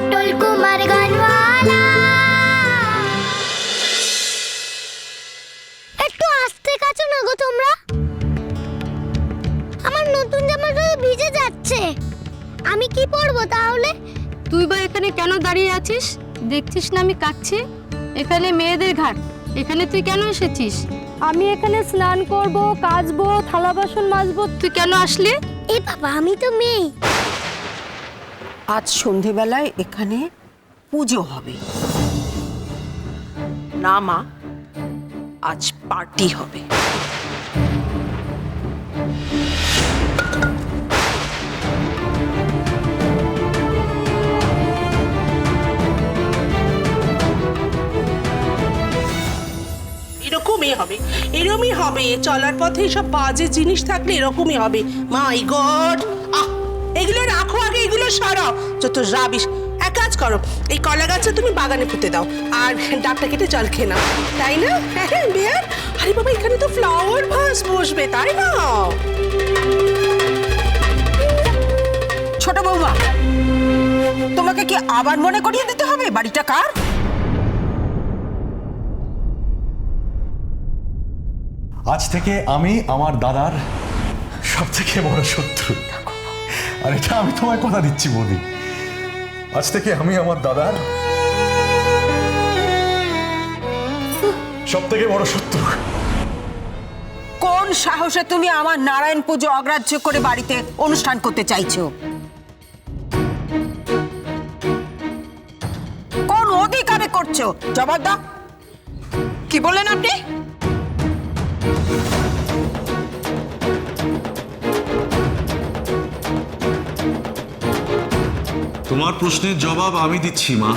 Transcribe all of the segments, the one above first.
পটল কুমার গানওয়ালা। একটু আস্তে কাছো না গো তোমরা। আমার নতুন জামাটা ভিজে যাচ্ছে। আমি কি পরবো তাহলে? তুই বা এখানে কেন দাঁড়িয়ে আছিস? দেখছিস না আমি কাচ্ছি এখানে মেয়েদের ঘাট। এখানে তুই কেন এসেছিস? আমি এখানে স্নান করব কাচবো থালা বাসন মাজবো। তুই কেন আসলি? এ বাবা আমি তো মেয়ে। আজ সন্ধেবেলায় এখানে পুজো হবে। না, মা, আজ পার্টি হবে। এরকমই হবে এরকমই হবে, চলার পথে সব বাজে জিনিস থাকলে এরকমই হবে। মাই গড আহ, এগুলো রাখো সরাও যত রাবিশ এক কাজ করো, এই কলা গাছটা তুমি বাগানে পুঁতে দাও, আর ডাবটা কেটে জল খেয়ে নাও। তাই না? হ্যাঁ বিয়ার আরে বাবা, এখানে তো ফ্লাওয়ার ভাস বসবে, তাই না? ছোট বৌমা, তোমাকে কি আবার মনে করিয়ে দিতে হবে? বাড়িটা কার? আজ থেকে আমি আমার দাদার সব থেকে বড় শত্রু। আর এটা আমি তোমায় কথা দিচ্ছি, বৌদি। আজ থেকে আমি আমার দাদার সব থেকে বড় শত্রু। কোন সাহসে তুমি আমার নারায়ণ পুজো অগ্রাহ্য করে বাড়িতে অনুষ্ঠান করতে চাইছো? কোন অধিকারে করছ? জবাব দাও। কি বললেন আপনি? তোমার প্রশ্নের জবাব আমি দিচ্ছি মা।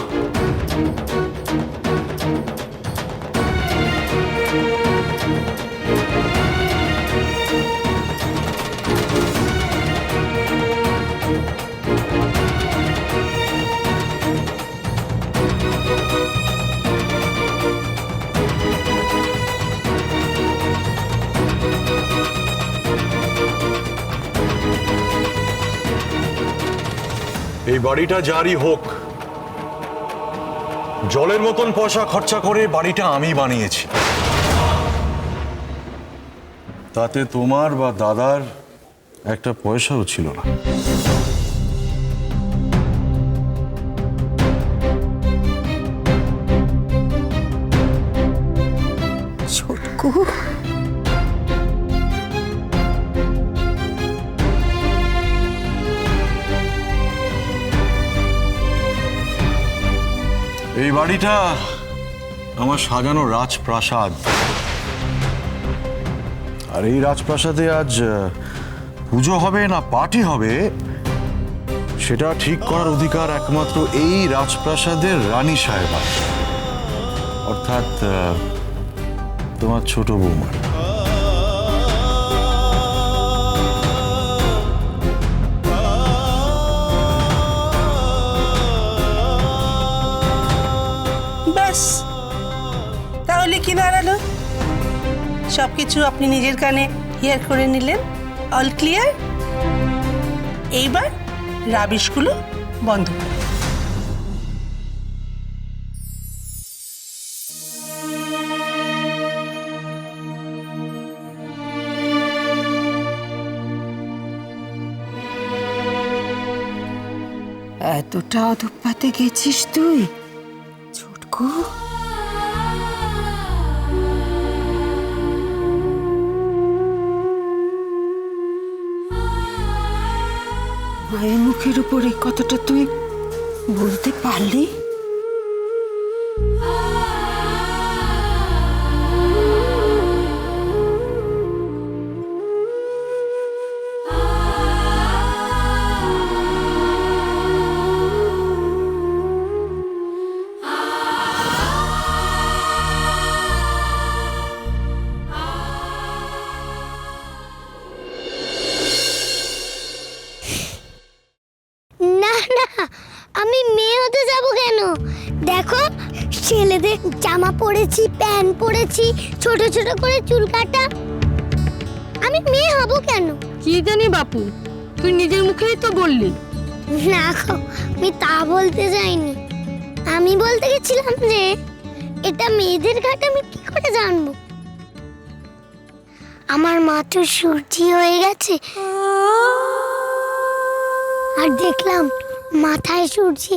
বাড়িটা যারই হোক। জলের মতন পয়সা খরচা করে বাড়িটা আমি বানিয়েছি। তাতে তোমার বা দাদার একটা পয়সাও ছিল না। বাড়িটা আমার সাজানো রাজপ্রাসাদ। আর এই রাজপ্রাসাদে আজ পুজো হবে না পার্টি হবে, সেটা ঠিক করার অধিকার একমাত্র এই রাজপ্রাসাদের রানী সাহেবা অর্থাৎ তোমার ছোট বৌমার সব কিছু আপনি নিজের কানে হিয়ার করে নিলেন। অল ক্লিয়ার এইবার রাবিশগুলো বন্ধ করুন। এতটা অধপাতে গেছিস তুই? ছোটকু। মায়ের মুখের উপরে কথাটা তুই বলতে পারলি? ছেলেদের জামা পরেছি প্যান্ট পরেছি ছোট ছোট করে চুল কাটা। আমি মেয়ে হব কেন? কি জানি বাপু তুই নিজের মুখেই তো বললি। না গো আমি তা বলতে যাইনি। আমি বলতে গেছিলাম যে এটা মেয়েদের ঘাট আমি কি করে জানব? আমার মা তো সূর্যি হয়ে গেছে। আর দেখলাম মাথায় সূর্যি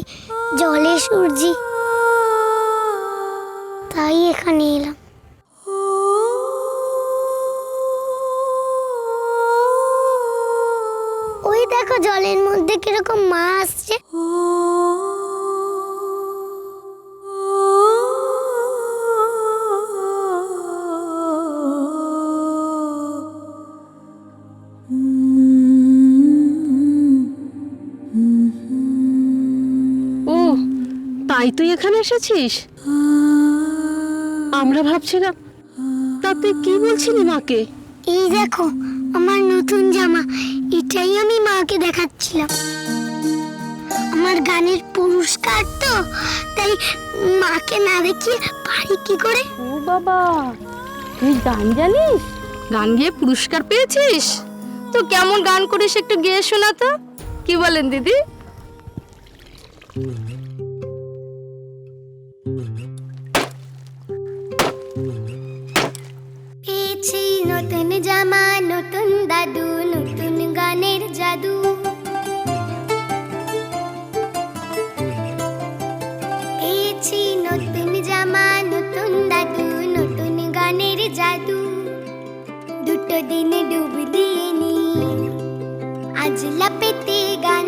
জলে সূর্যি। তাই এখানে এলাম। ওই দেখো জলের মধ্যে কীরকম মা আসছে। তাই তুই এখানে এসেছিস? আমরা ভাবছিলাম তা তুই কি বলছিলি মাকে? এই দেখো আমার নতুন জামা এটাই আমি মাকে দেখাচ্ছিলাম। আমার গানের পুরস্কার তো তাই মাকে না দেখিয়ে পারি কি করে? ও বাবা তুই গান জানিস? গান গেয়ে পুরস্কার পেয়েছিস? তো কেমন গান করিস একটু গেয়ে শোনা তো কি বলেন দিদি? জামা, নতুন দাদু, নতুন গানের জাদু। পেয়েছি নতুন জামা, নতুন দাদু, নতুন গানের জাদু। দুটো দিন ডুব দিয়ে নি আজ লাপেতে গান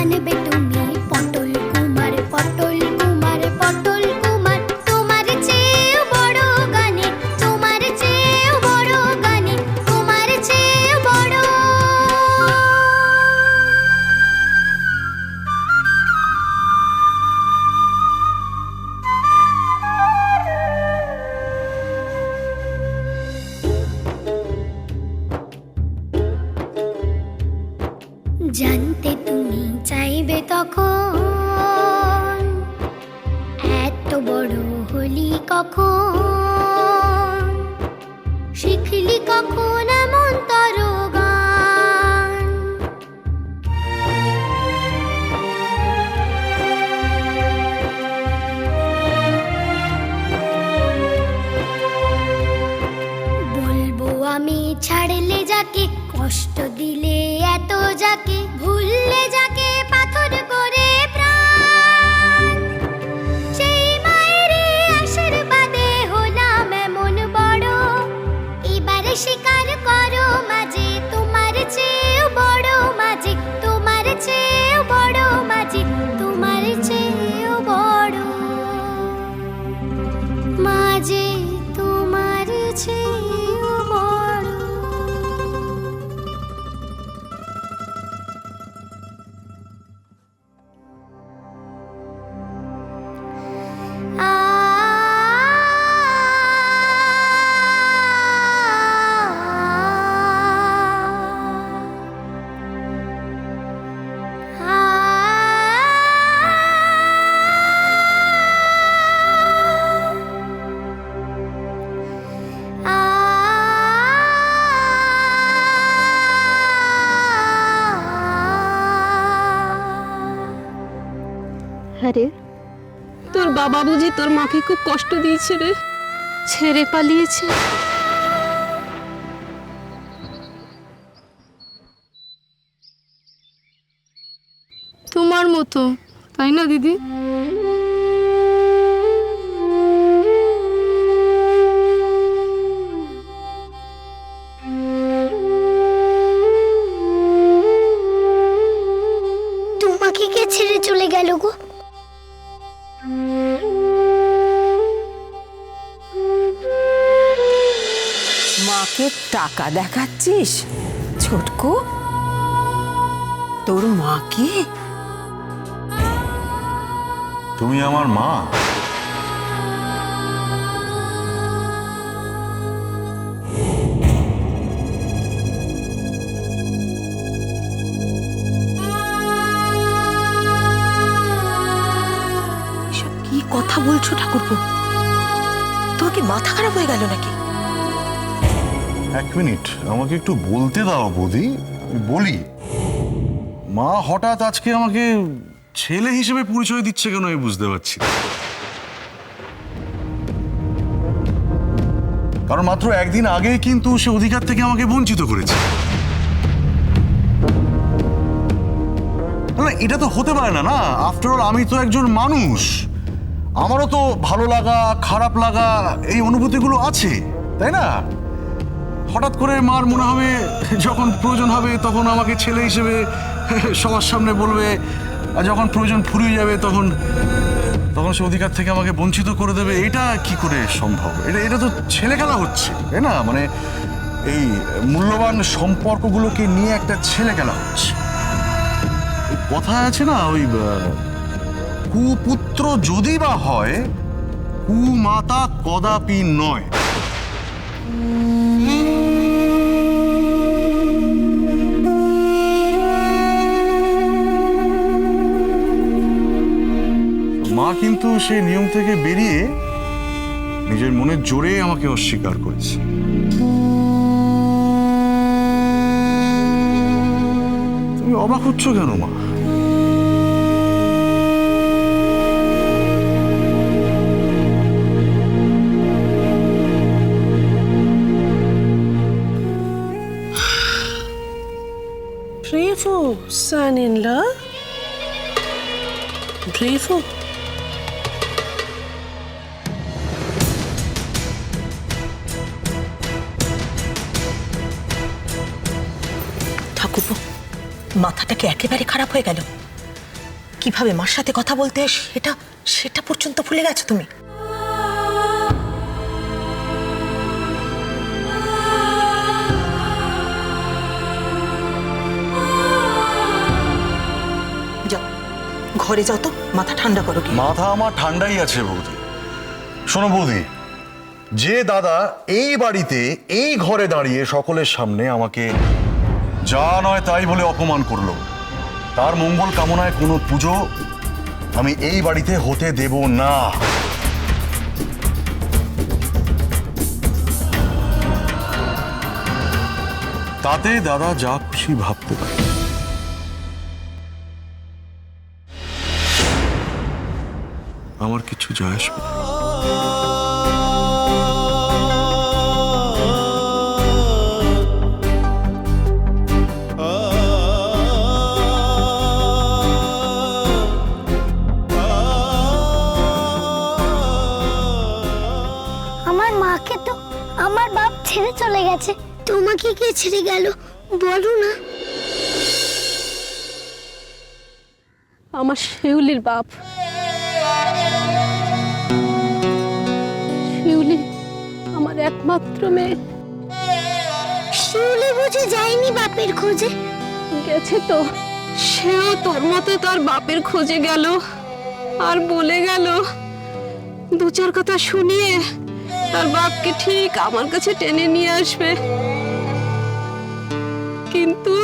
মানবে তুমি বলব আমি ছাড়লে যাকে কষ্ট দিলে এত যাকে ভুললে হ্যাঁ তোর বাবা বুঝি তোর মাকে খুব কষ্ট দিয়েছে রে। ছেড়ে পালিয়েছে। তোমার মতো, তাই না দিদি? মাকে টাকা দেখাচ্ছিস? ছোটকু? তোর মাকে তুমি আমার মা। কি কথা বলছো ঠাকুরপো? তোর কি মাথা খারাপ হয়ে গেল নাকি? এক মিনিট, আমাকে একটু বলতে দাও বৌদি বলি। মা হঠাৎ আজকে আমাকে ছেলে হিসেবে পরিচয় দিচ্ছে কেন আমি বুঝতে পারছি কারণ মাত্র একদিন আগে কিন্তু সে অধিকার থেকে আমাকে বঞ্চিত করেছে। না এটা তো হতে পারে না না? আফটার অল আমি তো একজন মানুষ। আমারও তো ভালো লাগা, খারাপ লাগা, এই অনুভূতিগুলো আছে, তাই না? হঠাৎ করে মার মনে হবে, যখন প্রয়োজন হবে তখন আমাকে ছেলে হিসেবে সবার সামনে বলবে, আর যখন প্রয়োজন ফুরিয়ে যাবে তখন তখন সে অধিকার থেকে আমাকে বঞ্চিত করে দেবে। এটা কি করে সম্ভব? এটা এটা তো ছেলে খেলা হচ্ছে, তাই না? মানে এই মূল্যবান সম্পর্কগুলোকে নিয়ে একটা ছেলে খেলা হচ্ছে। কথা আছে না, ওই কুপুত্র যদি বা হয়, কুমাতা কদাপি নয়। মা কিন্তু সেই নিয়ম থেকে বেরিয়ে নিজের মনের জোরে আমাকে অস্বীকার করেছে তুমি অবাক হচ্ছ কেন মা Bravo, son-in-law. Bravo. মাথাটা কি একেবারে খারাপ হয়ে গেল। কীভাবে মার সাথে কথা বলতে সেটা সেটা পর্যন্ত ভুলে গেছো তুমি? যাও, ঘরে যাও তো, মাথা ঠান্ডা করো কি মাথা আমার ঠান্ডাই আছে বৌদি। শোনো বৌদি, যে দাদা এই বাড়িতে, এই ঘরে দাঁড়িয়ে সকলের সামনে আমাকে যা নয় তাই বলে অপমান করল। তার মঙ্গল কামনায় কোনো পুজো আমি এই বাড়িতে হতে দেব না। তাতে দাদা যা খুশি ভাবতে পারে। আমার কিছু যায় আসবে তোমাকে কে ছেড়ে গেল? বলো না। আমার শিউলির বাপ। শিউলি আমার একমাত্র মেয়ে। শিউলি বুঝে যায়নি বাপের খোঁজে। গেছে তো। সেও তোর মতো তার বাপের খোঁজে গেল আর বলে গেল দু চার কথা শুনিয়ে তার বাপকে ঠিক আমার কাছে টেনে নিয়ে আসবে। কিন্তু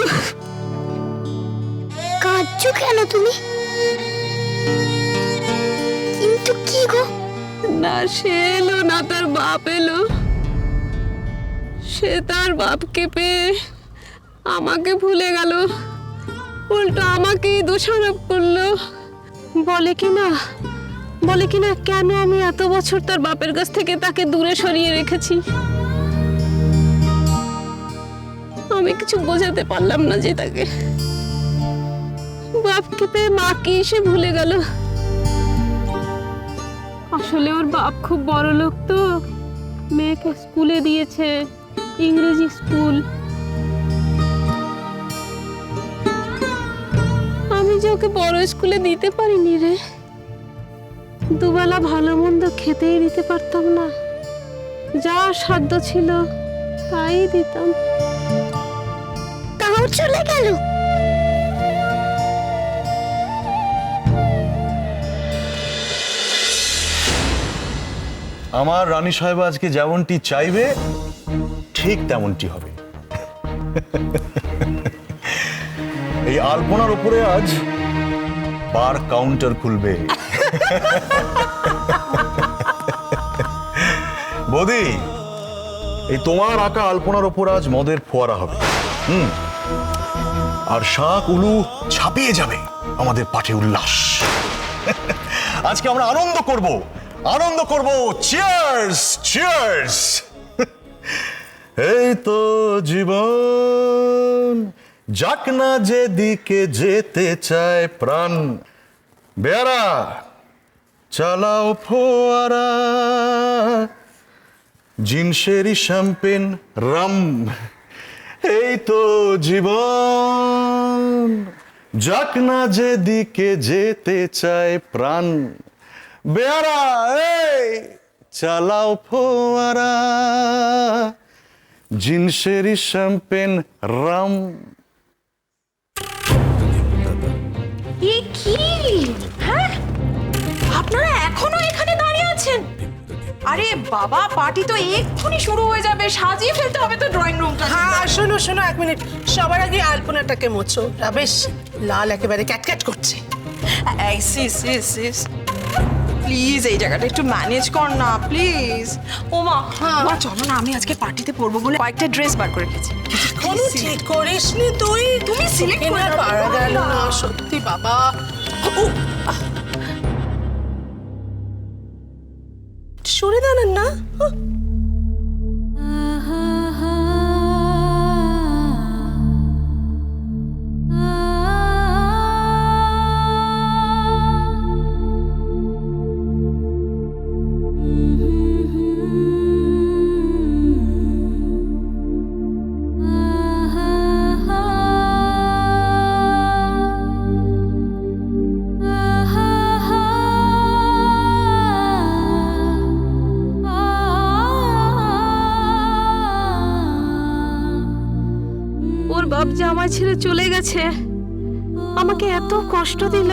কাঁদছো কেন তুমি? কিন্তু কি গো? না সে এলো না তার বাপ এলো। সে তার বাপকে পেয়ে আমাকে ভুলে গেল। উল্টো আমাকেই দোষারোপ করল। বলে কি না? বলে কি না কেন আমি এত বছর তার বাপের কাছ থেকে তাকে দূরে সরিয়ে রেখেছি? আমি কিছু বোঝাতে পারলাম না যে তাকে। বাপকে পেয়ে মাকে এসে ভুলে গেল? আসলে ওর বাপ খুব বড় লোক তো। মেয়েকে স্কুলে দিয়েছে, ইংরেজি স্কুল। আমি যে ওকে বড় স্কুলে দিতে পারিনি রে। দুবেলা ভালো মন্দ খেতেই দিতে পারতাম না। যা সাধ্য ছিল, তাই দিতাম। চলে গেল। আমার রানী সাহেব আজকে যেমনটি চাইবে, ঠিক তেমনটি হবে। এই আলপনার উপরে আজ বার কাউন্টার খুলবে। বৌদি, এই তোমার আঁকা আলপনার উপর আজ মদের ফোয়ারা হবে। হুম। আর শাক উলু ছাপিয়ে যাবে আমাদের পাঠে উল্লাস। আজকে আমরা আনন্দ করব। আনন্দ করব। চিয়ার্স চিয়ার্স এই তো জীবন। যাক না যেদিকে যেতে চায় প্রাণ। বেয়ারা, চালাও ফোয়ারা। Gin sherry champagne rum. এই তো জীবন। যাক না যেদিকে যেতে চায় প্রাণ। বেয়ারা, এই, চালাও ফোয়ারা। Gin sherry champagne rum. কি? আরে বাবা পার্টি তো এক্ষুনি শুরু হয়ে যাবে। সাজিয়ে ফেলতে হবে তো ড্রয়িং রুমটা হ্যাঁ শোনো শোনো এক মিনিট। সবার আগে আলপনাটাকে মোছো। বেশ লাল একেবারে ক্যাটক্যাট করছে। এই সিস সিস সিস প্লিজ এই জায়গাটা একটু ম্যানেজ কর না প্লিজ ও মা মা চলো না আমি আজকে পার্টিতে পরবো বলে কয়েকটা ড্রেস বার করে রেখেছি কোনো ঠিক করিসনি তুই। তুমি তোকে করে পারা গেল না সত্যি বাবা। ও, আহ। সরে আমায় ছেড়ে চলে গেছে। আমাকে এত কষ্ট দিল।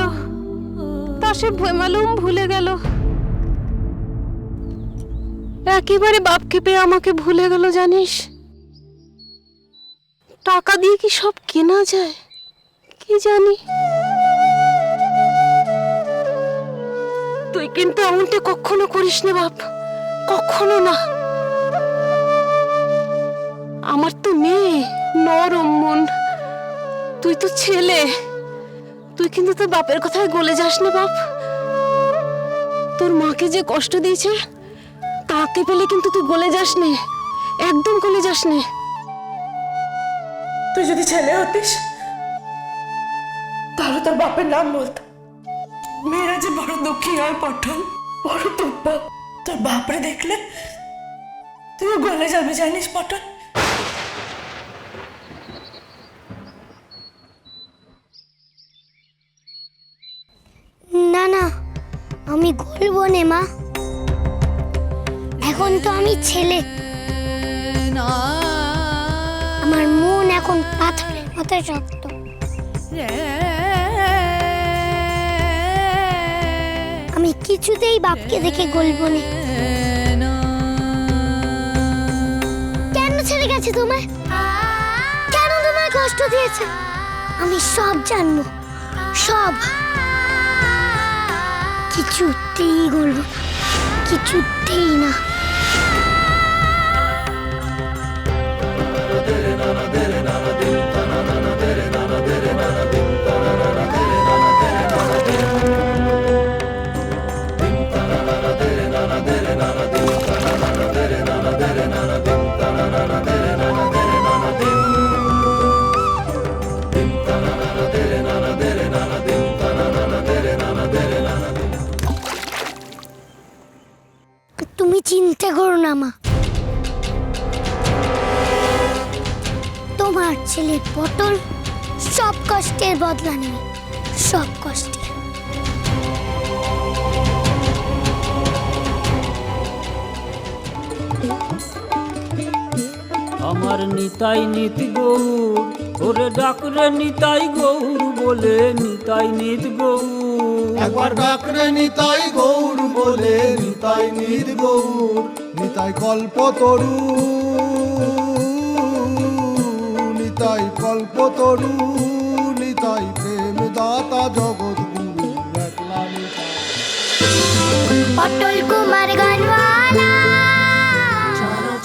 তা সে মালুম ভুলে গেল। একেবারে বাপকে পেয়ে আমাকে ভুলে গেল, জানিস? টাকা দিয়ে কি সব কেনা যায়? কি জানি? তুই কিন্তু এমনটা কখনো করিস না বাপ। কখনো না। আমার তো মেয়ে, নরম মন। তুই তো ছেলে। তুই কিন্তু তোর বাপের কথায় গলে যাস না, বাপ। তোর মাকে যে কষ্ট দিয়েছে, তাকে পেলে কিন্তু তুই গলে যাস নে। একদম গলে যাস নে। তুই যদি ছেলে হতিস, তাহলে তোর বাপের নাম বলতো। মেয়েরা যে বড় দুঃখী হয় পঠন বড় দুব্বা তোর বাপরে দেখলে তুইও গলে যাবে, জানিস পটন না না আমি গলবো নে, মা। এখন তো আমি ছেলে। আমার মন এখন পাথরের মতো শক্ত। আমি কিছুতেই বাপকে দেখে গলবো না। কেন ছেড়ে গেছে তোমায়? কেন তোমায় কষ্ট দিয়েছে? আমি সব জানব। সব। কিছুতেই গলবো কিছুতেই না। আমার নিতাই নিত গৌর ওরে ডাকরে নিতাই গৌর বলে নিতাই নিত গৌর। একবার ডাকরে নিতাই গৌর বলে নিতাই নির গৌর নিতাই কল্প তরু নিতাই কল্প তরু নিতাই প্রেম দাতা জগৎ গুরু একলা নিতাই পটল কুমার গানওয়ালা